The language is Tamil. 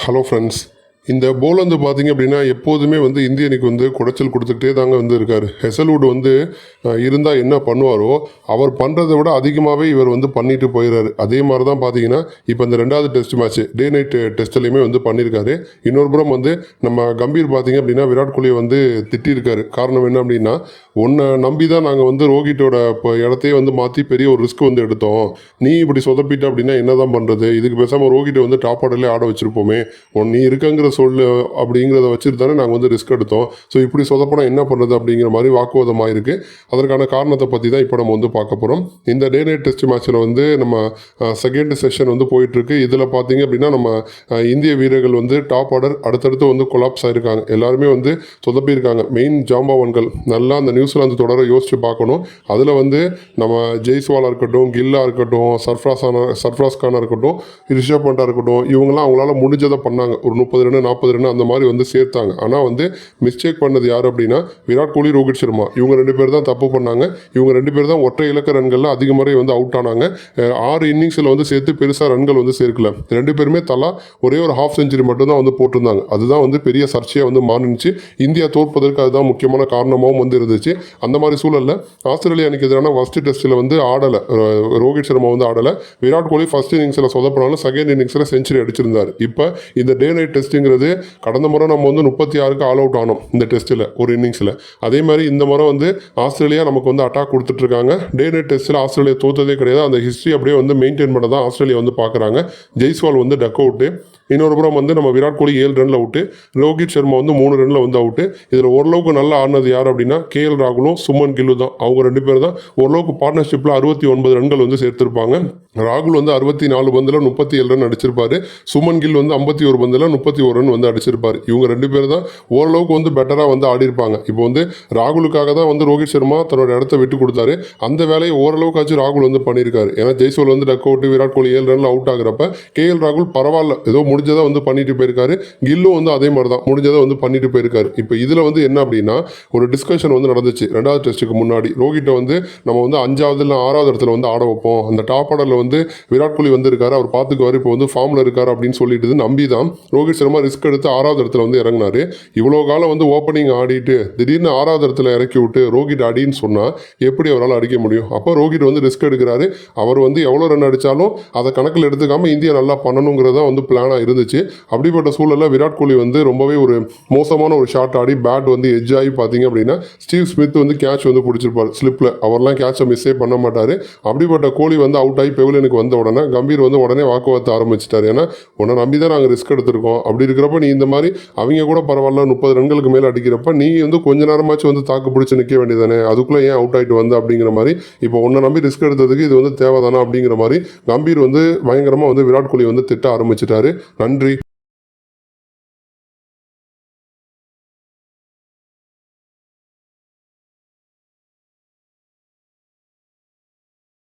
ஹலோ ஃப்ரெண்ட்ஸ் இந்த போல் வந்து பார்த்தீங்க அப்படின்னா எப்போதுமே வந்து இந்திய அணிக்கு வந்து குடைச்சல் கொடுத்துக்கிட்டே தாங்க வந்து இருக்கார். ஹெசல்வுட் வந்து இருந்தால் என்ன பண்ணுவாரோ அவர் பண்ணுறதை விட அதிகமாகவே இவர் வந்து பண்ணிட்டு போயிடுறாரு அதே மாதிரி தான் பார்த்தீங்கன்னா இப்போ இந்த ரெண்டாவது டெஸ்ட் மேட்ச் டே நைட் டெஸ்ட்லையுமே வந்து பண்ணியிருக்காரு இன்னொரு புறம் வந்து நம்ம கம்பீர் பார்த்தீங்க அப்படின்னா விராட் கோலியை வந்து திட்டியிருக்காரு காரணம் என்ன அப்படின்னா உன்னை நம்பி தான் நாங்கள் வந்து ரோஹிட்டோட இப்போ இடத்தையே வந்து மாற்றி பெரிய ஒரு ரிஸ்க் வந்து எடுத்தோம். நீ இப்படி சொதப்பிட்ட அப்படின்னா என்ன தான் பண்ணுறது இதுக்கு பேசாமல் ரோஹிட்டை வந்து டாப் ஆர்டர்லேயே ஆட வச்சுருப்போமே. உன் நீ இருக்கங்கிற சொல்லு அப்படிங்கிறத வச்சுட்டு தானே நாங்கள் வந்து ரிஸ்க் எடுத்தோம். ஸோ இப்படி சொதப்போனால் என்ன பண்ணுறது அப்படிங்கிற மாதிரி வாக்குவாதம் ஆயிருக்கு அதற்கான காரணத்தை பற்றி தான் இப்போ நம்ம வந்து பார்க்க போகிறோம் இந்த டே நைட் டெஸ்ட் மேட்ச்சில் வந்து நம்ம செகண்ட் செஷன் வந்து போயிட்டுருக்கு. இதில் பார்த்தீங்க அப்படின்னா நம்ம இந்திய வீரர்கள் வந்து டாப் ஆர்டர் அடுத்தடுத்து வந்து கொலாப்ஸ் ஆயிருக்காங்க. எல்லாருமே வந்து சொதப்பியிருக்காங்க மெயின் ஜாம்பாவன்கள் நல்லா அந்த நியூசிலாந்து தொடரை யோசிச்சு பார்க்கணும். அதில் வந்து நம்ம ஜெய்ஸ்வாலாக இருக்கட்டும் கில்லா இருக்கட்டும் சர்ஃப்ராஸ் சர்ஃப்ராஸ் கானாக இருக்கட்டும் ரிஷப் பண்டா இருக்கட்டும் இவங்கெல்லாம் அவங்களால முடிஞ்சதை பண்ணாங்க. ஒரு முப்பது ரன் நாற்பது ரன் அந்த மாதிரி வந்து சேர்த்தாங்க. ஆனால் வந்து மிஸ்டேக் பண்ணது யார் அப்படின்னா விராட் கோலி ரோஹித் சர்மா. இவங்க ரெண்டு பேர் தான் தப்பு பண்ணாங்க. இவங்க ரெண்டு பேர் தான் ஒற்றை இலக்க ரன்களில் அதிக முறை வந்து அவுட் ஆனாங்க. ஆறு இன்னிங்ஸில் வந்து சேர்த்து பெருசாக ரன்கள் வந்து சேர்க்கல. ரெண்டு பேருமே தலா ஒரே ஒரு ஹாஃப் செஞ்சுரி மட்டும்தான் வந்து போட்டிருந்தாங்க. அதுதான் வந்து பெரிய சர்ச்சையாக வந்து மாறினுச்சு. இந்தியா தோற்பதற்கு அதுதான் முக்கியமான காரணமாகவும் வந்து இருந்துச்சு. அந்த மாதிரி சூழலில் ஆஸ்திரேலியா அணிக்கு எதிரான ஃபர்ஸ்ட் டெஸ்ட்டில் வந்து ஆடலை. ரோஹித் சர்மா வந்து ஆடலை. விராட் கோலி ஃபர்ஸ்ட் இன்னிங்ஸில் சொதப்பினாலும் செகண்ட் இன்னிங்ஸில் செஞ்சுரி அடிச்சிருந்தார். இப்போ இந்த டே நைட் அப்படிங்கிறது கடந்த முறை நம்ம வந்து முப்பத்தி ஆறுக்கு ஆல் அவுட் ஆனோம் இந்த டெஸ்ட்டில் ஒரு இன்னிங்ஸில் அதே மாதிரி இந்த முறை வந்து ஆஸ்திரேலியா நமக்கு வந்து அட்டாக் கொடுத்துட்ருக்காங்க. டே நைட் டெஸ்ட்டில் ஆஸ்திரேலியா தோத்ததே கிடையாது. அந்த ஹிஸ்ட்ரி அப்படியே வந்து மெயின்டைன் பண்ண தான் ஆஸ்திரேலியா வந்து பார்க்குறாங்க ஜெய்ஸ்வால் வந்து டக் அவுட்டு இன்னொரு புறம் வந்து நம்ம விராட் கோலி ஏழு ரனில் அவுட்டு. ரோஹித் சர்மா வந்து மூணு ரனில் வந்து அவுட்டு. இதில் ஓரளவுக்கு நல்லா ஆடினது யார் அப்படின்னா கேஎல் ராகுலும் சுமன் கில்லு தான். அவங்க ரெண்டு பேர் தான். ஓரளவுக்கு பார்ட்னர்ஷிப்பில் அறுபத்தி ஒன்பது ரன்கள் வந்து சேர்த்திருப்பாங்க. ராகுல் வந்து அறுபத்தி நாலு பந்தில் முப்பத்தி ஏழு ரன் அடிச்சிருப்பாரு. சுமன் கில் வந்து ஐம்பத்தி ஒரு பந்தில் முப்பத்தி ஒரு ரன் வந்து அடிச்சிருப்பாரு. இவங்க ரெண்டு பேர் தான் ஓரளவுக்கு வந்து பெட்டராக வந்து ஆடிருப்பாங்க இப்போ வந்து ராகுலுக்காக தான் வந்து ரோஹித் சர்மா தன்னோட இடத்த விட்டு கொடுத்தாரு. அந்த வேலையை ஓரளவுக்காச்சும் ராகுல் வந்து பண்ணியிருக்காரு. ஏன்னா ஜெய்சோல் வந்து டக் அவுட் விராட் கோலி ஏழு ரன்ல அவுட் ஆகுறப்ப கேஎல் ராகுல் பரவாயில்ல. ஏதோ முடிஞ்சதை வந்து பண்ணிட்டு போயிருக்காரு. கில்லும் வந்து அதே மாதிரி தான் முடிஞ்சதை வந்து பண்ணிட்டு போயிருக்காரு. இப்போ இதில் வந்து என்ன அப்படின்னா ஒரு டிஸ்கஷன் வந்து நடந்துச்சு. ரெண்டாவது டெஸ்ட்டுக்கு முன்னாடி. ரோஹிட்டை வந்து நம்ம வந்து அஞ்சாவது இல்லை ஆறாவது இடத்துல வந்து ஆட வைப்போம். அந்த டாப் ஆர்டரில் வந்து விராட் கோலி வந்துருக்காரு. அவர் பார்த்துக்குவார். இப்போ வந்து ஃபார்மில் இருக்கார் அப்படின்னு சொல்லிட்டு நம்பி தான் ரோஹித் சர்மா ரிஸ்க் எடுத்து ஆறாவது இடத்துல வந்து இறங்கினாரு. இவ்வளோ காலம் வந்து ஓப்பனிங் ஆடிட்டு திடீர்னு ஆறாவது இடத்துல இறக்கி விட்டு ரோஹித் அடின்னு சொன்னால் எப்படி அவரால் அடிக்க முடியும்? அப்போ ரோஹித் வந்து ரிஸ்க் எடுக்கிறாரு. அவர் வந்து எவ்வளோ ரன் அடித்தாலும் அதை கணக்கில் எடுத்துக்காமல் இந்தியா நல்லா பண்ணணுங்கிறதான் வந்து பிளானாக இருந்துச்சு. அப்படிப்பட்ட சூழலில் விராட் கோலி வந்து ரொம்பவே ஒரு மோசமான ஒரு ஷாட் ஆடி பேட் வந்து எஜ் ஆகி பார்த்தீங்க அப்படின்னா ஸ்டீவ் ஸ்மித் வந்து கேட்ச் வந்து பிடிச்சிருப்பார் ஸ்லிப்பில் அவர்லாம் கேட்சை மிஸ்ஸே பண்ண மாட்டார். அப்படிப்பட்ட கோலி வந்து அவுட் ஆகி பெவிலனுக்கு வந்த உடனே கம்பீர் வந்து உடனே வாக்குவாத்த ஆரம்பிச்சிட்டார். ஏன்னா உன்னை நம்பி தான் நாங்கள் ரிஸ்க் எடுத்திருக்கோம். அப்படி இருக்கிறப்ப நீ இந்த மாதிரி அவங்க கூட பரவாயில்ல முப்பது ரன்களுக்கு மேலே அடிக்கிறப்ப நீ வந்து கொஞ்ச நேரமாச்சும் வந்து தாக்கு பிடிச்சி நிற்க வேண்டியதானே அதுக்குள்ளே ஏன் அவுட் ஆகிட்டு வந்த? அப்படிங்கிற மாதிரி இப்போ உன்னை நம்பி ரிஸ்க் எடுத்ததுக்கு இது வந்து தேவைதானா? அப்படிங்கிற மாதிரி கம்பீர் வந்து பயங்கரமாக வந்து விராட் கோலி வந்து திட்ட ஆரம்பிச்சிட்டாரு. நன்றி.